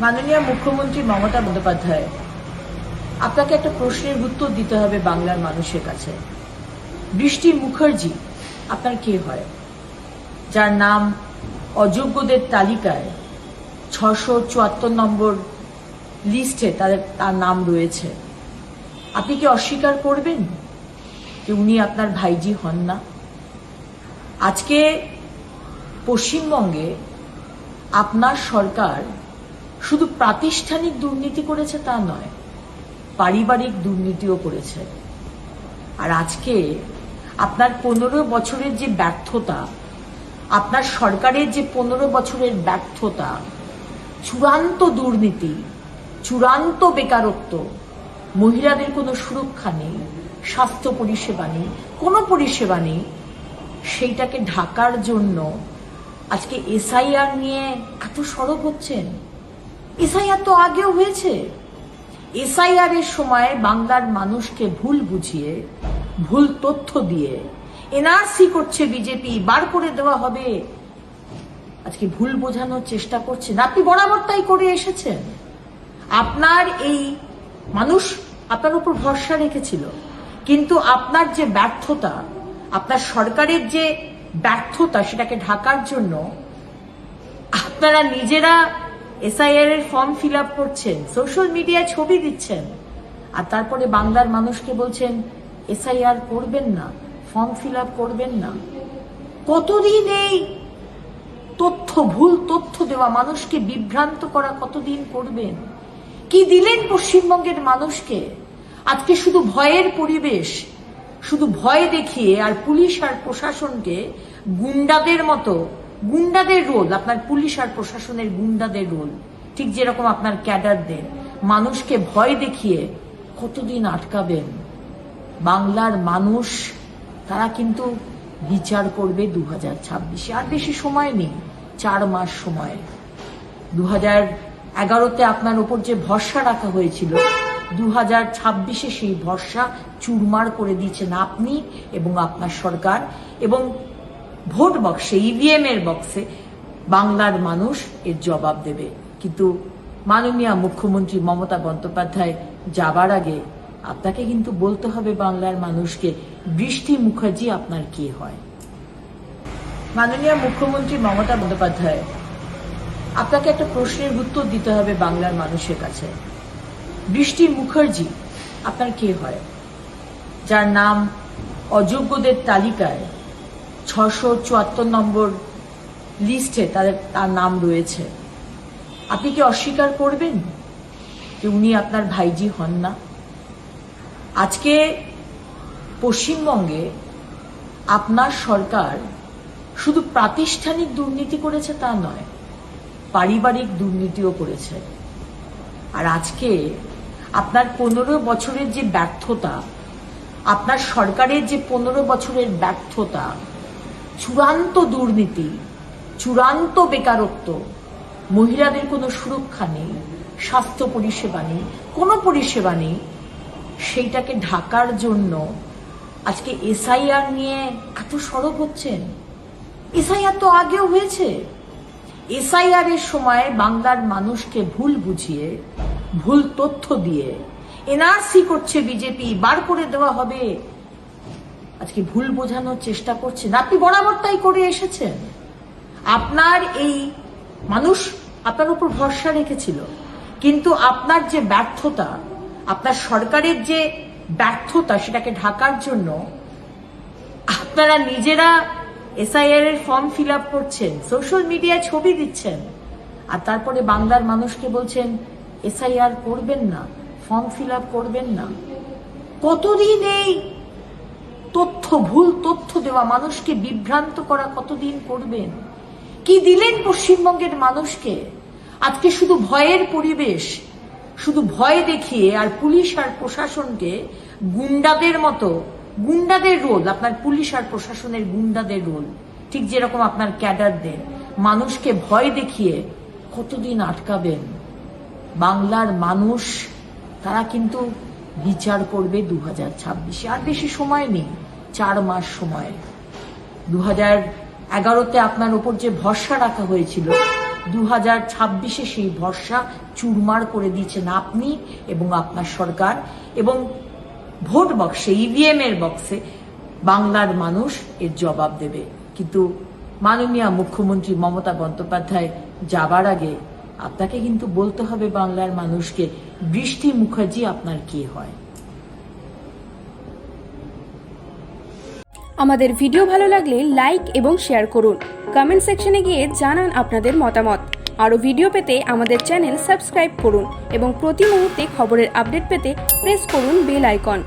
মাননীয় মুখ্যমন্ত্রী মমতা বন্দ্যোপাধ্যায়, আপনাকে একটা প্রশ্নের উত্তর দিতে হবে বাংলার মানুষের কাছে। বৃষ্টি মুখার্জি, আপনার কে হয়? যার নাম অযোগ্যদের তালিকায় ছশো চুয়াত্তর নম্বর লিস্টে তাদের তার নাম রয়েছে। আপনি কি অস্বীকার করবেন যে উনি আপনার ভাইজি হন না? আজকে পশ্চিমবঙ্গে আপনার সরকার শুধু প্রাতিষ্ঠানিক দুর্নীতি করেছে তা নয়, পারিবারিক দুর্নীতিও করেছে। আর আজকে আপনার পনেরো বছরের যে ব্যর্থতা, আপনার সরকারের যে পনেরো বছরের ব্যর্থতা, চূড়ান্ত দুর্নীতি, চূড়ান্ত বেকারত্ব, মহিলাদের কোনো সুরক্ষা নেই, স্বাস্থ্য পরিষেবা নেই, কোনো পরিষেবা নেই, সেইটাকে ঢাকার জন্য আজকে এসআইআর নিয়ে এত সরব হচ্ছেন। এসআইআর তো আগেও হয়েছে। এসআইআর এর সময় বাংলার মানুষকে ভুল বুঝিয়ে, ভুল তথ্য দিয়ে এনআরসি করছে বিজেপি, বার করে দেওয়া হবে। আজকে ভুল বোঝানোর চেষ্টা করছেন আপনি বরাবর তাই করে এসেছেন। আপনার এই মানুষ আপনার উপর ভরসা রেখেছিল। কিন্তু আপনার যে ব্যর্থতা, আপনার সরকারের যে ব্যর্থতা, সেটাকে ঢাকার জন্য আপনারা নিজেরা এসআইআর এর ফর্ম ফিল আপ করছেন সোশ্যাল মিডিয়ায় ছবি দিচ্ছেন। আর তারপরে বাংলার মানুষকে বলছেন এসআইআর করবেন না ফর্ম ফিল আপ করবেন না। কতদিন এই তথ্য, ভুল তথ্য দেওয়া মানুষকে বিভ্রান্ত করা কতদিন করবেন? কি দিলেন পশ্চিমবঙ্গের মানুষকে? আজকে শুধু ভয়ের পরিবেশ, শুধু ভয় দেখিয়ে আর পুলিশ আর প্রশাসনকে গুন্ডাদের মতো গুন্ডাদের রোল আপনার পুলিশ আর প্রশাসনের গুন্ডাদের রোল ঠিক যেরকম আপনার ক্যাডারদের মানুষকে ভয় দেখিয়ে কতদিন আটকাবেন? বাংলার মানুষ, তারা কিন্তু বিচার করবে দু হাজার ছাব্বিশে। আর বেশি সময় নেই, চার মাস সময়। দু হাজার এগারোতে আপনার ওপর যে ভরসা রাখা হয়েছিল দু হাজার ছাব্বিশে সেই ভরসা চুরমার করে দিয়েছেন আপনি এবং আপনার সরকার। এবং ভোট বক্সে ইভিএম এর বক্সে বাংলার মানুষ এর জবাব দেবে। কিন্তু মাননীয় মুখ্যমন্ত্রী মমতা বন্দ্যোপাধ্যায় যাবার আগে আপনাকে কিন্তু বলতে হবে বাংলার মানুষকে, বৃষ্টি মুখার্জি আপনার কি হয়? মাননীয় মুখ্যমন্ত্রী মমতা বন্দ্যোপাধ্যায়, আপনাকে একটা প্রশ্নের উত্তর দিতে হবে বাংলার মানুষের কাছে। বৃষ্টি মুখার্জি আপনার কে হয়? যার নাম অযোগ্যদের তালিকায় ছশো চুয়াত্তর নম্বর লিস্টে তাদের, তার নাম রয়েছে। আপনি কি অস্বীকার করবেন যে উনি আপনার ভাইজি হন না? আজকে পশ্চিমবঙ্গে আপনার সরকার শুধু প্রাতিষ্ঠানিক দুর্নীতি করেছে তা নয়, পারিবারিক দুর্নীতিও করেছে। আর আজকে আপনার পনেরো বছরের যে ব্যর্থতা, আপনার সরকারের যে পনেরো বছরের ব্যর্থতা চূড়ান্ত দুর্নীতি, চূড়ান্ত বেকারত্ব, মহিলাদের কোনো সুরক্ষা নেই, স্বাস্থ্য পরিষেবা নেই, কোনো পরিষেবা নেই, সেইটাকে ঢাকার জন্য আজকে এসআইআর নিয়ে এত সরব হচ্ছেন। এসআইআর তো আগেও হয়েছে। এসআইআর এর সময় বাংলার মানুষকে ভুল বুঝিয়ে, ভুল তথ্য দিয়ে, এনআরসি করছে বিজেপি, বার করে দেওয়া হবে। আজকে ভুল বোঝানোর চেষ্টা করছেন আপনি বরাবর তাই করে এসেছেন আপনার এই মানুষ আপনার উপর ভরসা রেখেছিল। কিন্তু আপনার যে ব্যর্থতা, আপনার সরকারের যে ব্যর্থতা সেটাকে ঢাকার জন্য আপনারা নিজেরা এসআইআর এর ফর্ম ফিল আপ করছেন, সোশ্যাল মিডিয়ায় ছবি দিচ্ছেন, আর তারপরে বাংলার মানুষকে বলছেন, এসআইআর করবেন না, ফর্ম ফিল আপ করবেন না। কতদিন এই তথ্য, ভুল তথ্য দেওয়া মানুষকে বিভ্রান্ত করা কতদিন করবেন কি দিলেন পশ্চিমবঙ্গের মানুষকে? আজকে শুধু ভয়ের পরিবেশ, শুধু ভয় দেখিয়ে আর পুলিশ আর প্রশাসনকে গুন্ডাদের মতো, গুন্ডাদের রোল, আপনার পুলিশ আর প্রশাসনের গুন্ডাদের রোল, ঠিক যেরকম আপনার ক্যাডারদের, মানুষকে ভয় দেখিয়ে কতদিন আটকাবেন? বাংলার মানুষ, তারা কিন্তু বিচার করবে দু হাজার ছাব্বিশে। আর বেশি সময় নেই, চার মাস সময়। দু হাজার এগারোতে আপনার উপর যে ভরসা রাখা হয়েছিল দু হাজার ছাব্বিশে সেই ভরসা চুরমার করে দিয়েছেন আপনি এবং আপনার সরকার। এবং ভোট বক্সে ইভিএম এর বক্সে বাংলার মানুষ এর জবাব দেবে। কিন্তু মাননীয় মুখ্যমন্ত্রী মমতা বন্দ্যোপাধ্যায় যাবার আগে আপনাকে কিন্তু বলতে হবে বাংলার মানুষকে বৃষ্টি মুখার্জি আপনার কি হয়। আমাদের ভিডিও ভালো লাগলে লাইক এবং শেয়ার করুন। কমেন্ট সেকশনে গিয়ে জানান আপনাদের মতামত। আরও ভিডিও পেতে আমাদের চ্যানেল সাবস্ক্রাইব করুন এবং প্রতি মুহূর্তে খবরের আপডেট পেতে প্রেস করুন বেল আইকন।